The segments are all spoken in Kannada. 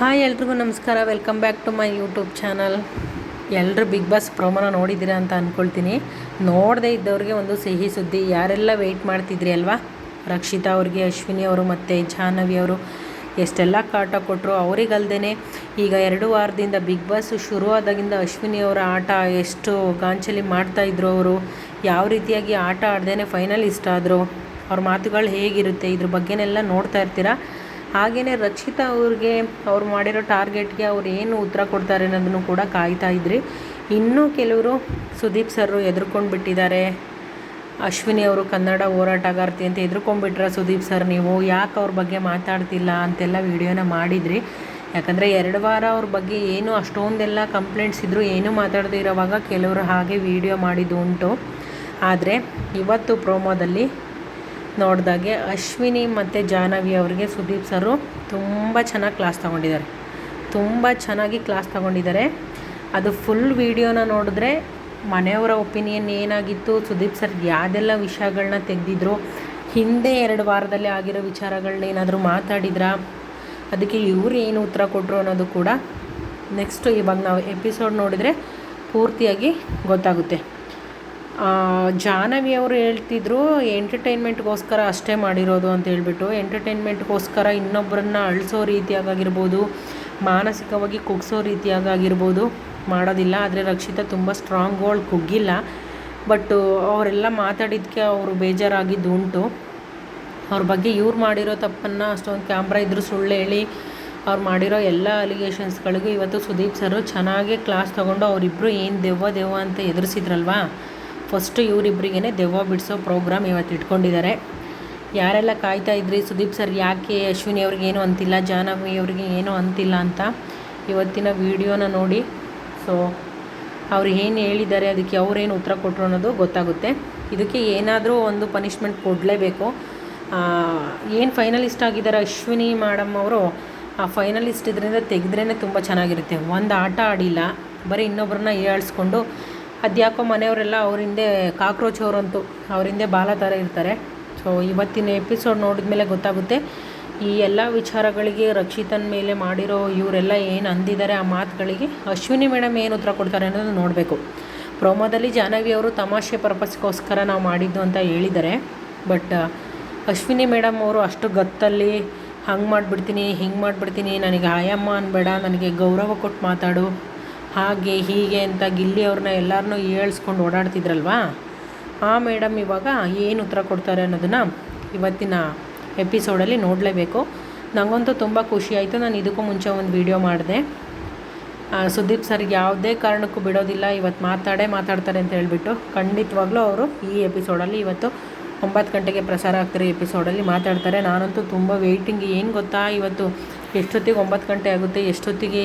ಹಾಯ್, ಎಲ್ರಿಗೂ ನಮಸ್ಕಾರ. Welcome back to my YouTube channel ಎಲ್ಲರೂ ಬಿಗ್ ಬಾಸ್ ಪ್ರೋಮೋನ ನೋಡಿದ್ದೀರಾ ಅಂತ ಅಂದ್ಕೊಳ್ತೀನಿ ನೋಡದೇ ಇದ್ದವ್ರಿಗೆ ಒಂದು ಸಿಹಿ ಸುದ್ದಿ. ಯಾರೆಲ್ಲ ವೆಯ್ಟ್ ಮಾಡ್ತಿದ್ರಿ ಅಲ್ವಾ? ರಕ್ಷಿತಾ ಅವ್ರಿಗೆ, ಅಶ್ವಿನಿ ಅವರು ಮತ್ತು ಜಾಹ್ನವಿ ಅವರು. ಎಷ್ಟೆಲ್ಲ ಕಾಟ ಕೊಟ್ಟರು ಅವರಿಗಲ್ದೇ ಈಗ ಎರಡು ವಾರದಿಂದ ಬಿಗ್ ಬಾಸ್ ಶುರುವಾದಾಗಿಂದ ಅಶ್ವಿನಿ ಅವರ ಆಟ ಎಷ್ಟು ಗಾಂಚಲಿ ಮಾಡ್ತಾಯಿದ್ರು ಅವರು. ಯಾವ ರೀತಿಯಾಗಿ ಆಟ ಆಡ್ದೇ ಇಷ್ಟ ಆದರು. ಅವ್ರ ಮಾತುಗಳು ಹೇಗಿರುತ್ತೆ? ಇದ್ರ ಬಗ್ಗೆನೆಲ್ಲ ನೋಡ್ತಾ ಇರ್ತೀರಾ? ಹಾಗೆಯೇ ರಕ್ಷಿತಾ ಅವ್ರಿಗೆ ಅವ್ರು ಮಾಡಿರೋ ಟಾರ್ಗೆಟ್ಗೆ ಅವ್ರು ಏನು ಉತ್ತರ ಕೊಡ್ತಾರೆ ಅನ್ನೋದನ್ನು ಕೂಡ ಕಾಯ್ತಾ ಇದ್ರಿ. ಇನ್ನೂ ಕೆಲವರು ಸುದೀಪ್ ಸರ್ರು ಎದುರ್ಕೊಂಡು ಬಿಟ್ಟಿದ್ದಾರೆ ಅಶ್ವಿನಿ ಅವರು ಕನ್ನಡ ಹೋರಾಟಗಾರ್ತಿ ಅಂತ ಎದುರ್ಕೊಂಡ್ಬಿಟ್ರ ಸುದೀಪ್ ಸರ್ ನೀವು. ಯಾಕೆ ಅವ್ರ ಬಗ್ಗೆ ಮಾತಾಡ್ತಿಲ್ಲ ಅಂತೆಲ್ಲ ವಿಡಿಯೋನ ಮಾಡಿದ್ರಿ. ಯಾಕಂದರೆ ಎರಡು ವಾರ ಅವ್ರ ಬಗ್ಗೆ ಏನು ಅಷ್ಟೊಂದೆಲ್ಲ ಕಂಪ್ಲೇಂಟ್ಸ್ ಇದ್ದರೂ ಏನೂ ಮಾತಾಡದೇ ಇರೋವಾಗ ಕೆಲವರು ಹಾಗೆ ವಿಡಿಯೋ ಮಾಡಿದ್ದು ಉಂಟು. ಆದರೆ ಇವತ್ತು ಪ್ರೋಮೋದಲ್ಲಿ ನೋಡಿದಾಗೆ ಅಶ್ವಿನಿ ಮತ್ತು ಜಾಹ್ನವಿ ಅವರಿಗೆ ಸುದೀಪ್ ಸರು ತುಂಬ ಚೆನ್ನಾಗಿ ಕ್ಲಾಸ್ ತಗೊಂಡಿದ್ದಾರೆ. ತುಂಬ ಚೆನ್ನಾಗಿ ಕ್ಲಾಸ್ ತಗೊಂಡಿದ್ದಾರೆ. ಅದು ಫುಲ್ ವೀಡಿಯೋನ ನೋಡಿದ್ರೆ ಮನೆಯವರ ಒಪಿನಿಯನ್ ಏನಾಗಿತ್ತು, ಸುದೀಪ್ ಸರ್ ಯಾವುದೆಲ್ಲ ವಿಷಯಗಳನ್ನ ತೆಗೆದಿದ್ರು, ಹಿಂದೆ ಎರಡು ವಾರದಲ್ಲಿ ಆಗಿರೋ ವಿಚಾರಗಳನ್ನ ಏನಾದರೂ ಮಾತಾಡಿದ್ರಾ, ಅದಕ್ಕೆ ಇವರು ಏನು ಉತ್ತರ ಕೊಟ್ಟರು ಅನ್ನೋದು ಕೂಡ ನೆಕ್ಸ್ಟು ಇವಾಗ ನಾವು ಎಪಿಸೋಡ್ ನೋಡಿದರೆ ಪೂರ್ತಿಯಾಗಿ ಗೊತ್ತಾಗುತ್ತೆ. ಜಾಹ್ನವಿ ಅವರು ಹೇಳ್ತಿದ್ರು ಎಂಟರ್ಟೈನ್ಮೆಂಟ್ಗೋಸ್ಕರ ಅಷ್ಟೇ ಮಾಡಿರೋದು ಅಂತ ಹೇಳ್ಬಿಟ್ಟು. ಎಂಟರ್ಟೈನ್ಮೆಂಟ್ಗೋಸ್ಕರ ಇನ್ನೊಬ್ಬರನ್ನ ಅಳಿಸೋ ರೀತಿಯಾಗಿರ್ಬೋದು ಮಾನಸಿಕವಾಗಿ ಕುಗ್ಸೋ ರೀತಿಯಾಗಿರ್ಬೋದು ಮಾಡೋದಿಲ್ಲ. ಆದರೆ ರಕ್ಷಿತಾ ತುಂಬ ಸ್ಟ್ರಾಂಗ್ ಗೋಲ್ಡ್ ಕುಗ್ಗಿಲ್ಲ. ಬಟ್ ಅವರೆಲ್ಲ ಮಾತಾಡಿದ್ದಕ್ಕೆ ಅವರು ಬೇಜಾರಾಗಿದ್ದು ಉಂಟು. ಅವ್ರ ಬಗ್ಗೆ ಇವ್ರು ಮಾಡಿರೋ ತಪ್ಪನ್ನು ಅಷ್ಟೊಂದು ಕ್ಯಾಮ್ರಾ ಇದ್ದರೂ ಸುಳ್ಳು ಹೇಳಿ, ಅವ್ರು ಮಾಡಿರೋ ಎಲ್ಲ ಅಲಿಗೇಷನ್ಸ್ಗಳಿಗೂ ಇವತ್ತು ಸುದೀಪ್ ಸರು ಚೆನ್ನಾಗೇ ಕ್ಲಾಸ್ ತೊಗೊಂಡು ಅವರಿಬ್ಬರು ಏನು ದೆವ್ವ ದೆವ್ವ ಅಂತ ಎದುರಿಸಿದ್ರಲ್ವಾ? ಫಸ್ಟು ಇವರಿಬ್ಬರಿಗೇ ದೆವ್ವ ಬಿಡಿಸೋ ಪ್ರೋಗ್ರಾಮ್ ಇವತ್ತು ಇಟ್ಕೊಂಡಿದ್ದಾರೆ. ಯಾರೆಲ್ಲ ಕಾಯ್ತಾ ಇದ್ರಿ? ಸುದೀಪ್ ಸರ್ ಯಾಕೆ ಅಶ್ವಿನಿ ಅವ್ರಿಗೆ ಏನೂ ಅಂತಿಲ್ಲ? ಜಾಹ್ನವಿ ಅವ್ರಿಗೆ ಏನೂ ಅಂತಿಲ್ಲ ಅಂತ ಇವತ್ತಿನ ವೀಡಿಯೋನ ನೋಡಿ. ಸೊ ಅವ್ರು ಏನು ಹೇಳಿದ್ದಾರೆ? ಅದಕ್ಕೆ ಅವ್ರೇನು ಉತ್ತರ ಕೊಟ್ಟರು ಅನ್ನೋದು ಗೊತ್ತಾಗುತ್ತೆ. ಇದಕ್ಕೆ ಏನಾದರೂ ಒಂದು ಪನಿಷ್ಮೆಂಟ್ ಕೊಡಲೇಬೇಕು. ಏನು ಫೈನಲಿಸ್ಟ್ ಆಗಿದ್ದಾರೆ ಅಶ್ವಿನಿ ಮೇಡಮ್ ಅವರು? ಆ ಫೈನಲಿಸ್ಟ್ ಇದರಿಂದ ತೆಗೆದ್ರೇ ತುಂಬ ಚೆನ್ನಾಗಿರುತ್ತೆ. ಒಂದು ಆಟ ಆಡಿಲ್ಲ. ಬರೀ ಇನ್ನೊಬ್ಬರನ್ನ ಏಳ್ಸ್ಕೊಂಡು ಅದ್ಯಾಕೋ ಮನೆಯವರೆಲ್ಲ ಅವ್ರ ಹಿಂದೆ ಕಾಕ್ರೋಚ್ ಅವರಂತೂ ಅವ್ರ ಹಿಂದೆ ಬಾಲ ಥರ ಇರ್ತಾರೆ. ಸೊ ಇವತ್ತಿನ ಎಪಿಸೋಡ್ ನೋಡಿದ ಮೇಲೆ ಗೊತ್ತಾಗುತ್ತೆ, ಈ ಎಲ್ಲ ವಿಚಾರಗಳಿಗೆ ರಕ್ಷಿತನ ಮೇಲೆ ಮಾಡಿರೋ ಇವರೆಲ್ಲ ಏನು ಅಂದಿದ್ದಾರೆ ಆ ಮಾತುಗಳಿಗೆ ಅಶ್ವಿನಿ ಮೇಡಮ್ ಏನು ಉತ್ತರ ಕೊಡ್ತಾರೆ ಅನ್ನೋದು ನೋಡಬೇಕು. ಪ್ರೋಮೋದಲ್ಲಿ ಜಾಹ್ನವಿ ಅವರು ತಮಾಷೆ ಪರ್ಪಸ್ಗೋಸ್ಕರ ನಾವು ಮಾಡಿದ್ದು ಅಂತ ಹೇಳಿದ್ದಾರೆ. ಬಟ್ ಅಶ್ವಿನಿ ಮೇಡಮ್ ಅವರು ಅಷ್ಟು ಗತ್ತಲ್ಲಿ ಹಂಗೆ ಮಾಡಿಬಿಡ್ತೀನಿ, ಹಿಂಗೆ ಮಾಡಿಬಿಡ್ತೀನಿ, ನನಗೆ ಆಯಮ್ಮ ಅನ್ಬೇಡ, ನನಗೆ ಗೌರವ ಕೊಟ್ಟು ಮಾತಾಡು ಹಾಗೆ ಹೀಗೆ ಅಂತ ಗಿಲ್ಲಿ ಅವ್ರನ್ನ ಎಲ್ಲರನ್ನೂ ಏಳ್ಸ್ಕೊಂಡು ಓಡಾಡ್ತಿದ್ರಲ್ವಾ? ಆ ಮೇಡಮ್ ಇವಾಗ ಏನು ಉತ್ತರ ಕೊಡ್ತಾರೆ ಅನ್ನೋದನ್ನು ಇವತ್ತಿನ ಎಪಿಸೋಡಲ್ಲಿ ನೋಡಲೇಬೇಕು. ನನಗಂತೂ ತುಂಬ ಖುಷಿ ಆಯಿತು. ನಾನು ಇದಕ್ಕೂ ಮುಂಚೆ ಒಂದು ವಿಡಿಯೋ ಮಾಡಿದೆ. ಸುದೀಪ್ ಸರ್ಗೆ ಯಾವುದೇ ಕಾರಣಕ್ಕೂ ಬಿಡೋದಿಲ್ಲ. ಇವತ್ತು ಮಾತಾಡೇ ಮಾತಾಡ್ತಾರೆ ಅಂತ ಹೇಳಿಬಿಟ್ಟು ಖಂಡಿತವಾಗ್ಲೂ ಅವರು ಈ ಎಪಿಸೋಡಲ್ಲಿ ಇವತ್ತು ಒಂಬತ್ತು ಗಂಟೆಗೆ ಪ್ರಸಾರ ಆಗ್ತಿರೋ ಎಪಿಸೋಡಲ್ಲಿ ಮಾತಾಡ್ತಾರೆ. ನಾನಂತೂ ತುಂಬ ವೆಯ್ಟಿಂಗ್ ಏನು ಗೊತ್ತಾ? ಇವತ್ತು ಎಷ್ಟೊತ್ತಿಗೆ ಒಂಬತ್ತು ಗಂಟೆ ಆಗುತ್ತೆ? ಎಷ್ಟೊತ್ತಿಗೆ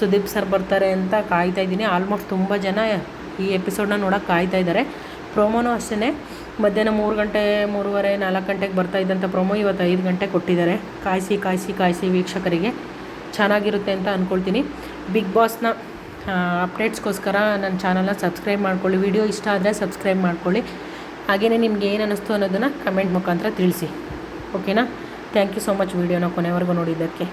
ಸುದೀಪ್ ಸರ್ ಬರ್ತಾರೆ ಅಂತ ಕಾಯ್ತಾ ಇದ್ದೀನಿ. ಆಲ್ಮೋಸ್ಟ್ ತುಂಬ ಜನ ಈ ಎಪಿಸೋಡ್ನ ನೋಡೋಕೆ ಕಾಯ್ತಾ ಇದ್ದಾರೆ. ಪ್ರೊಮೋನೂ ಅಷ್ಟೇ ಮಧ್ಯಾಹ್ನ ಮೂರು ಗಂಟೆ, ಮೂರುವರೆ, ನಾಲ್ಕು ಗಂಟೆಗೆ ಬರ್ತಾ ಇದ್ದಂಥ ಪ್ರೊಮೋ ಇವತ್ತು ಐದು ಗಂಟೆ ಕೊಟ್ಟಿದ್ದಾರೆ. ಕಾಯಿಸಿ ಕಾಯಿಸಿ ಕಾಯಿಸಿ ವೀಕ್ಷಕರಿಗೆ. ಚೆನ್ನಾಗಿರುತ್ತೆ ಅಂತ ಅಂದ್ಕೊಳ್ತೀನಿ ಬಿಗ್ ಬಾಸ್ನ ಅಪ್ಡೇಟ್ಸ್ಗೋಸ್ಕರ ನನ್ನ ಚಾನಲ್ನ ಸಬ್ಸ್ಕ್ರೈಬ್ ಮಾಡ್ಕೊಳ್ಳಿ. ವಿಡಿಯೋ ಇಷ್ಟ ಆದರೆ ಸಬ್ಸ್ಕ್ರೈಬ್ ಮಾಡ್ಕೊಳ್ಳಿ. ಹಾಗೆಯೇ ನಿಮ್ಗೆ ಏನು ಅನ್ನಿಸ್ತು ಅನ್ನೋದನ್ನು ಕಮೆಂಟ್ ಮುಖಾಂತರ ತಿಳಿಸಿ. ಓಕೆನಾ ಥ್ಯಾಂಕ್ ಯು ಸೊ ಮಚ್ ವೀಡಿಯೋನ ಕೊನೆವರೆಗೂ ನೋಡಿದ್ದಕ್ಕೆ.